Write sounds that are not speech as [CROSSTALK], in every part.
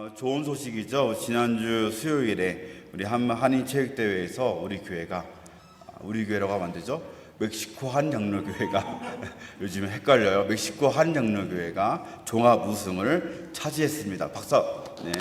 어, 좋은 소식이죠. 지난주 수요일에 우리 한 한인 체육 대회에서 우리 교회가 아, 우리 교회라고 하면 안 되죠. 멕시코 한 장로교회가 [LAUGHS] 요즘에 헷갈려요. 멕시코 한 장로교회가 종합 우승을 차지했습니다. 박사. 네. 네.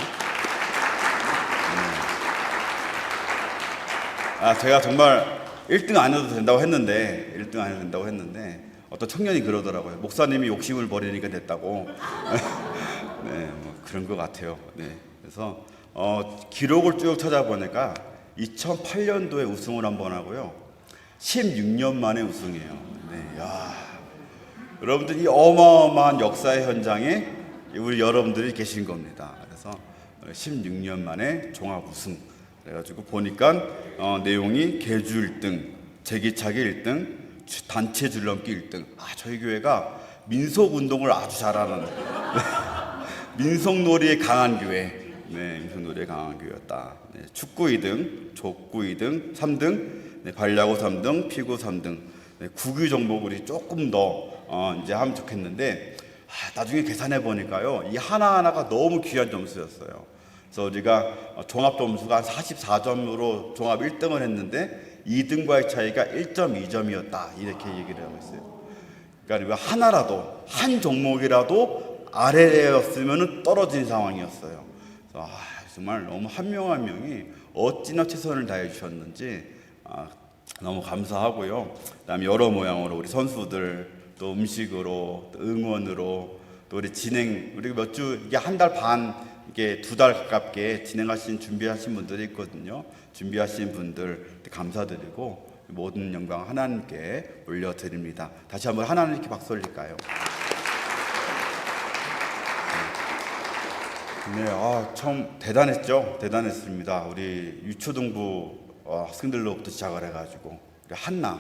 아 제가 정말 1등 안 해도 된다고 했는데 1등 안 해도 된다고 했는데 어떤 청년이 그러더라고요. 목사님이 욕심을 버리니까 됐다고. [LAUGHS] 네, 뭐 그런 것 같아요. 네, 그래서 어, 기록을 쭉 찾아보니까 2008년도에 우승을 한 번 하고요. 16년 만에 우승이에요. 네, 야, 여러분들 이 어마어마한 역사의 현장에 우리 여러분들이 계신 겁니다. 그래서 16년 만에 종합 우승. 그래가지고 보니까 어, 내용이 개주 1등, 제기차기 1등, 단체 줄넘기 1등. 아, 저희 교회가 민속 운동을 아주 잘하는 [LAUGHS] 민속놀이에 강한 교회. 네, 민속놀이에 강한 교회였다. 네, 축구 2등, 족구 2등, 3등, 네, 반야구 3등, 피구 3등. 네, 국유 종목을 조금 더 어, 이제 하면 좋겠는데 아, 나중에 계산해 보니까요. 이 하나하나가 너무 귀한 점수였어요. 그래서 우리가 어, 종합 점수가 한 44점으로 종합 1등을 했는데 2등과의 차이가 1.2점이었다. 이렇게 얘기를 하고 있어요. 그러니까 하나라도 한 종목이라도 아래였으면 떨어진 상황이었어요. 그래서 아, 정말 너무 한 명 한 명이 어찌나 최선을 다해 주셨는지 아, 너무 감사하고요. 그다음에 여러 모양으로 우리 선수들 또 음식으로 또 응원으로 또 우리 진행 우리 몇 주 이게 한 달 반 이게 두 달 가깝게 진행하신 준비하신 분들이 있거든요. 준비하신 분들 감사드리고 모든 영광 하나님께 올려드립니다. 다시 한번 하나님께 박수 올릴까요? 네, 아, 참 대단했죠. 대단했습니다. 우리 유초등부 어, 학생들로부터 시작을 해가지고 우리 한나,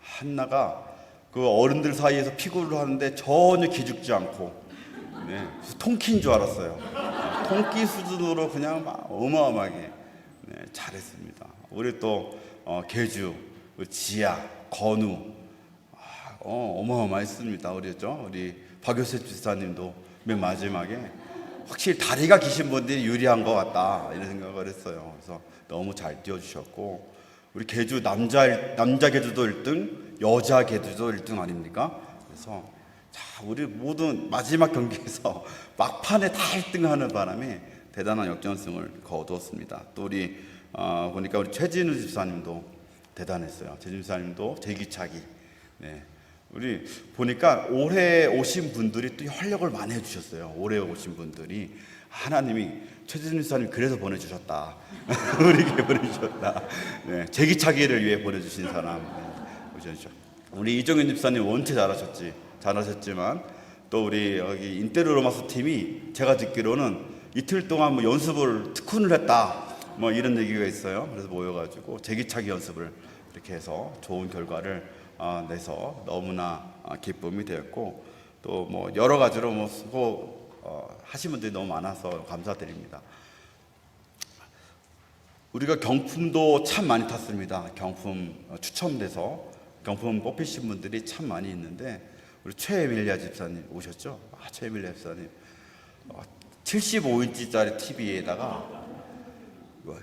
한나가 그 어른들 사이에서 피구를 하는데 전혀 기죽지 않고 네, 통키인 줄 알았어요. 아, 통키 수준으로 그냥 막 어마어마하게 네, 잘했습니다. 우리 또 어, 개주, 그 지아, 건우, 아, 어, 어마어마했습니다. 우리죠. 우리 박효세 집사님도 맨 마지막에 확실히 다리가 기신 분들이 유리한 것 같다 이런 생각을 했어요. 그래서 너무 잘 뛰어주셨고 우리 개주 남자 남자 개주도 1등, 여자 개주도 1등 아닙니까? 그래서 자 우리 모든 마지막 경기에서 [LAUGHS] 막판에 다 1등하는 바람에 대단한 역전승을 거두었습니다. 또 우리 어, 보니까 우리 최진우 집사님도 대단했어요. 최진우 집사님도 제기차기. 네. 우리 보니까 올해 오신 분들이 또 활력을 많이 해주셨어요. 올해 오신 분들이 하나님이 최진우 집사님 그래서 보내주셨다. [LAUGHS] 우리에게 보내주셨다. 네. 제기차기를 위해 보내주신 사람 네. 오셨죠. 우리 이정현 집사님 원체 잘하셨지, 잘하셨지만 또 우리 여기 인테리어 로마스 팀이 제가 듣기로는 이틀 동안 뭐 연습을 특훈을 했다. 뭐 이런 얘기가 있어요. 그래서 모여가지고 제기차기 연습을 이렇게 해서 좋은 결과를 어, 내서 너무나 어, 기쁨이 되었고 또 뭐 여러 가지로 뭐 수고 어, 하신 분들이 너무 많아서 감사드립니다. 우리가 경품도 참 많이 탔습니다. 경품 어, 추첨돼서 경품 뽑히신 분들이 참 많이 있는데 우리 최에밀리아 집사님 오셨죠? 아, 최에밀리아 집사님 어, 75인치짜리 TV에다가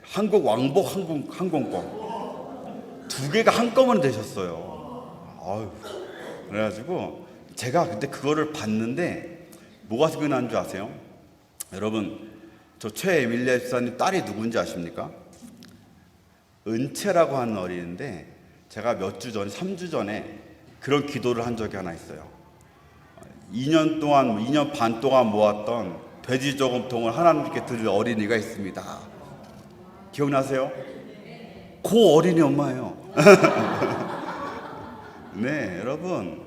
한국 왕복 항공, 항공권 두 개가 한꺼번에 되셨어요. 아유, 그래가지고 제가 그때 그거를 봤는데 뭐가 생각나는 줄 아세요? 여러분 저 최에밀리아 집사님 딸이 누군지 아십니까? 은채라고 하는 어린인데 제가 몇 주 전에 3주 전에 그런 기도를 한 적이 하나 있어요. 2년 동안 2년 반 동안 모았던 돼지 저금통을 하나님께 드릴 어린이가 있습니다. 기억나세요? 그 어린이 엄마예요. [LAUGHS] 네, 여러분.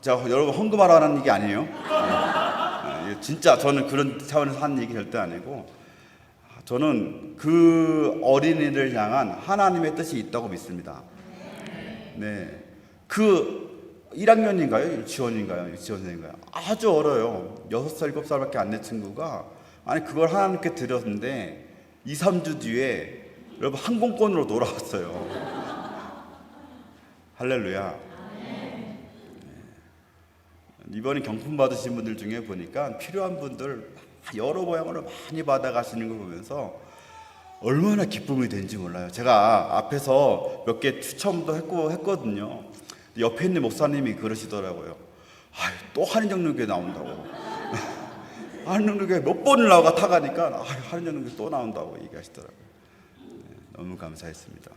자, 여러분 헌금하라는 얘기 아니에요. 네, 진짜 저는 그런 차원에서 하는 얘기 절대 아니고 저는 그 어린이를 향한 하나님의 뜻이 있다고 믿습니다. 네. 그 1학년인가요? 유치원인가요? 유치원생인가요? 아주 어려요. 6살, 7살밖에 안 된 친구가 아니 그걸 하나님께 드렸는데 2, 3주 뒤에 여러분 항공권으로 돌아왔어요. 할렐루야. 네. 이번에 경품 받으신 분들 중에 보니까 필요한 분들 여러 모양으로 많이 받아가시는 걸 보면서 얼마나 기쁨이 되는지 몰라요. 제가 앞에서 몇 개 추첨도 했고 했거든요. 옆에 있는 목사님이 그러시더라고요. 아, 또 한인정령교회 나온다고. [LAUGHS] 한인정령교회 몇 번을 나가 타가니까 아, 한인정령교회 또 나온다고 얘기하시더라고요. 네, 너무 감사했습니다.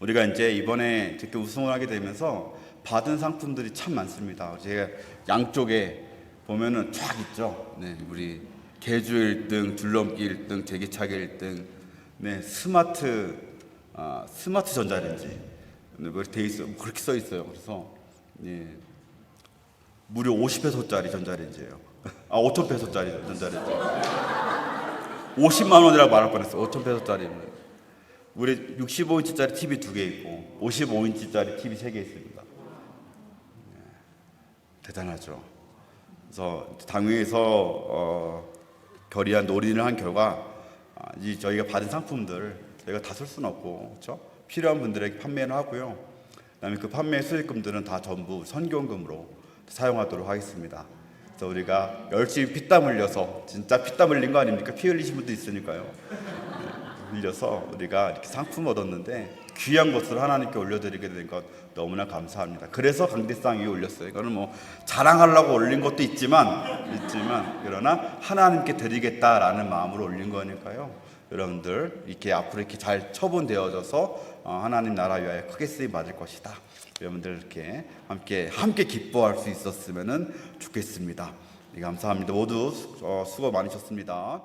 우리가 이제 이번에 이렇게 우승을 하게 되면서 받은 상품들이 참 많습니다. 제가 양쪽에 보면은 쫙 있죠. 네, 우리 개주 1등, 줄넘기 1등, 제기차기 1등, 네, 스마트 아, 스마트 전자레인지 네, 그렇게 돼 있어 그렇게 써 있어요. 그래서 예, 무려 50페소짜리 전자레인지예요. 아, 5천 페소짜리 전자레인지. 50만 원이라고 말할 뻔했어. 5천 페소짜리는. 우리 65인치짜리 TV 두 개 있고 55인치짜리 TV 세 개 있습니다. 네, 대단하죠. 그래서 당회에서 어, 결의한 논의를 한 결과 아, 이 저희가 받은 상품들 저희가 다 쓸 수는 없고 그렇죠? 필요한 분들에게 판매를 하고요. 그다음에 그 판매 수익금들은 다 전부 선교금으로 사용하도록 하겠습니다. 그래서 우리가 열심히 피땀 흘려서 진짜 피땀 흘린 거 아닙니까? 피 흘리신 분도 있으니까요. 흘려서 우리가 이렇게 상품 얻었는데 귀한 것을 하나님께 올려드리게 된 것 너무나 감사합니다. 그래서 강대상 위에 올렸어요. 이거는 뭐 자랑하려고 올린 것도 있지만 있지만 그러나 하나님께 드리겠다라는 마음으로 올린 거니까요. 여러분들 이렇게 앞으로 이렇게 잘 처분되어져서 어, 하나님 나라 위하여 크게 쓰임 받을 것이다. 여러분들 이렇게 함께 함께 기뻐할 수 있었으면은 좋겠습니다. 네, 감사합니다. 모두 수- 어, 수고 많으셨습니다.